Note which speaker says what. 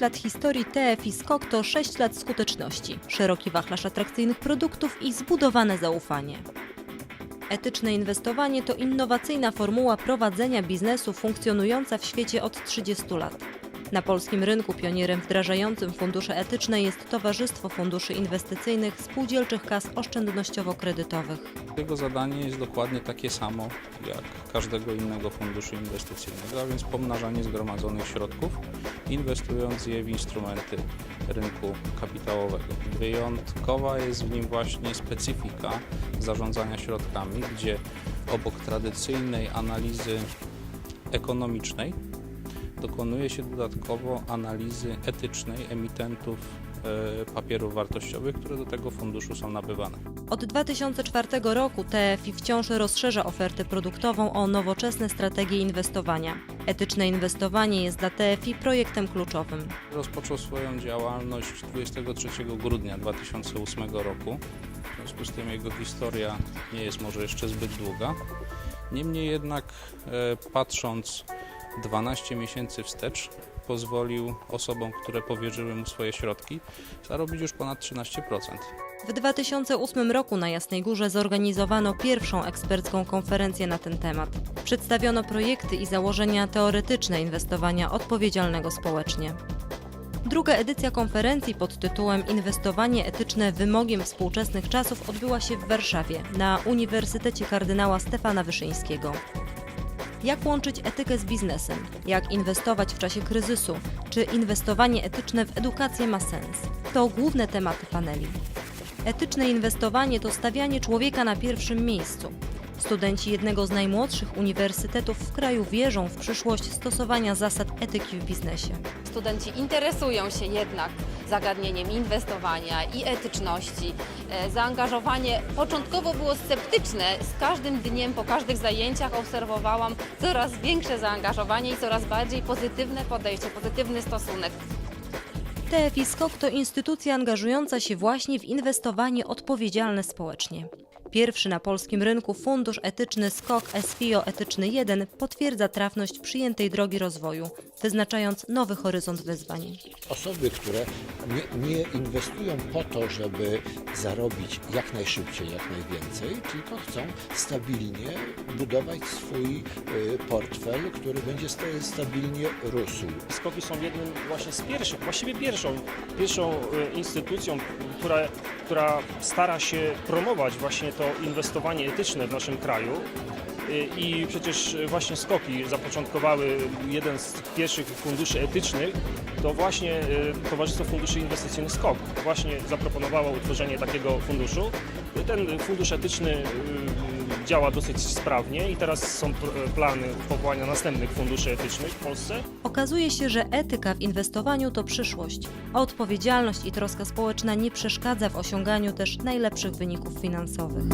Speaker 1: 6 lat historii TFI Skok to 6 lat skuteczności, szeroki wachlarz atrakcyjnych produktów i zbudowane zaufanie. Etyczne inwestowanie to innowacyjna formuła prowadzenia biznesu funkcjonująca w świecie od 30 lat. Na polskim rynku pionierem wdrażającym fundusze etyczne jest Towarzystwo Funduszy Inwestycyjnych Spółdzielczych Kas Oszczędnościowo-Kredytowych.
Speaker 2: Jego zadanie jest dokładnie takie samo jak każdego innego funduszu inwestycyjnego, a więc pomnażanie zgromadzonych środków, inwestując je w instrumenty rynku kapitałowego. Wyjątkowa jest w nim właśnie specyfika zarządzania środkami, gdzie obok tradycyjnej analizy ekonomicznej dokonuje się dodatkowo analizy etycznej emitentów e, papierów wartościowych, które do tego funduszu są nabywane.
Speaker 1: Od 2004 roku TFI wciąż rozszerza ofertę produktową o nowoczesne strategie inwestowania. Etyczne inwestowanie jest dla TFI projektem kluczowym.
Speaker 2: Rozpoczął swoją działalność 23 grudnia 2008 roku. W związku z tym jego historia nie jest może jeszcze zbyt długa. Niemniej jednak, e, patrząc 12 miesięcy wstecz, pozwolił osobom, które powierzyły mu swoje środki, zarobić już ponad 13%.
Speaker 1: W 2008 roku na Jasnej Górze zorganizowano pierwszą ekspercką konferencję na ten temat. Przedstawiono projekty i założenia teoretyczne inwestowania odpowiedzialnego społecznie. Druga edycja konferencji pod tytułem Inwestowanie etyczne wymogiem współczesnych czasów odbyła się w Warszawie na Uniwersytecie Kardynała Stefana Wyszyńskiego. Jak łączyć etykę z biznesem? Jak inwestować w czasie kryzysu? Czy inwestowanie etyczne w edukację ma sens? To główne tematy paneli. Etyczne inwestowanie to stawianie człowieka na pierwszym miejscu. Studenci jednego z najmłodszych uniwersytetów w kraju wierzą w przyszłość stosowania zasad etyki w biznesie.
Speaker 3: Studenci interesują się jednak zagadnieniem inwestowania i etyczności. E, Zaangażowanie początkowo było sceptyczne. Z każdym dniem, po każdych zajęciach obserwowałam coraz większe zaangażowanie i coraz bardziej pozytywne podejście, pozytywny stosunek.
Speaker 1: TFI Skok to instytucja angażująca się właśnie w inwestowanie odpowiedzialne społecznie. Pierwszy na polskim rynku fundusz etyczny Skok SFIO Etyczny 1 potwierdza trafność przyjętej drogi rozwoju, wyznaczając nowy horyzont wyzwań.
Speaker 4: Osoby, które nie, nie inwestują po to, żeby zarobić jak najszybciej, jak najwięcej, tylko chcą stabilnie budować swój y, portfel, który będzie sta- stabilnie rósł.
Speaker 5: Skoki są jednym właśnie z pierwszych, właściwie pierwszą, pierwszą e, instytucją, która, która stara się promować właśnie to inwestowanie etyczne w naszym kraju. E, I przecież właśnie skoki zapoczątkowały jeden z pierwszych funduszy etycznych, to właśnie e, Towarzystwo Funduszy Inwestycyjnych SKOK właśnie zaproponowało utworzenie takiego funduszu. Ten fundusz etyczny e, działa dosyć sprawnie i teraz są pr- plany powołania następnych funduszy etycznych w Polsce.
Speaker 1: Okazuje się, że etyka w inwestowaniu to przyszłość, a odpowiedzialność i troska społeczna nie przeszkadza w osiąganiu też najlepszych wyników finansowych.